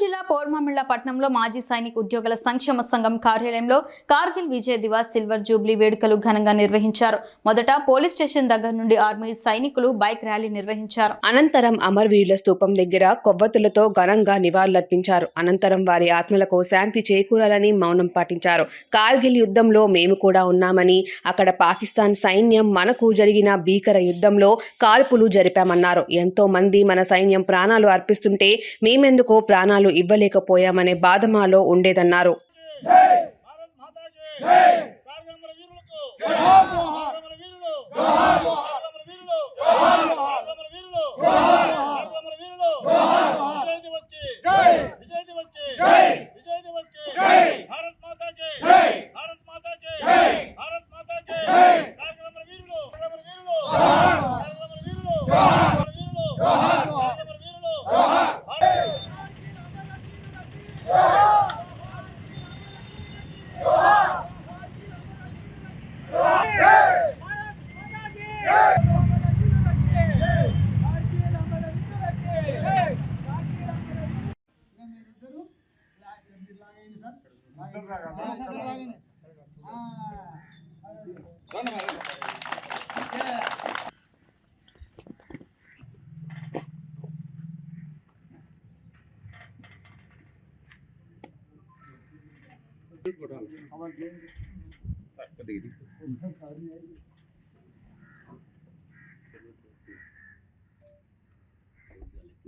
జిల్లా పౌర్మామిళ్ళ పట్టణంలో మాజీ సైనిక ఉద్యోగుల సంక్షేమ సంఘం కార్యాలయంలో కార్గిల్ విజయ్ దివాస్ సిల్వర్ జూబ్లీ వేడుకలు ఘనంగా నిర్వహించారు. మొదట పోలీస్ స్టేషన్ దగ్గర నుండి ఆర్మీ సైనికులు బైక్ ర్యాలీ నిర్వహించారు. అనంతరం అమరవీరుల స్తూపం దగ్గర కొవ్వొత్తులతో ఘనంగా నివాళులర్పించారు. అనంతరం వారి ఆత్మలకు శాంతి చేకూరాలని మౌనం పాటించారు. కార్గిల్ యుద్ధంలో మేము కూడా ఉన్నామని అక్కడ పాకిస్తాన్ సైన్యం మనకు జరిగిన భీకర యుద్ధంలో కాల్పులు జరిపామన్నారు. ఎంతో మంది మన సైన్యం ప్రాణాలు అర్పిస్తుంటే మేమెందుకో ప్రాణాలు ఇవ్వలేకపోయామనే బాధ మాలో ఉండేదన్నారు. భారత్ మాతా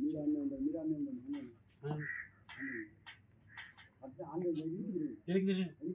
మీరాన్నే ఉండండి మీరాన్నే ఉండండి எனக்கு தெரியும்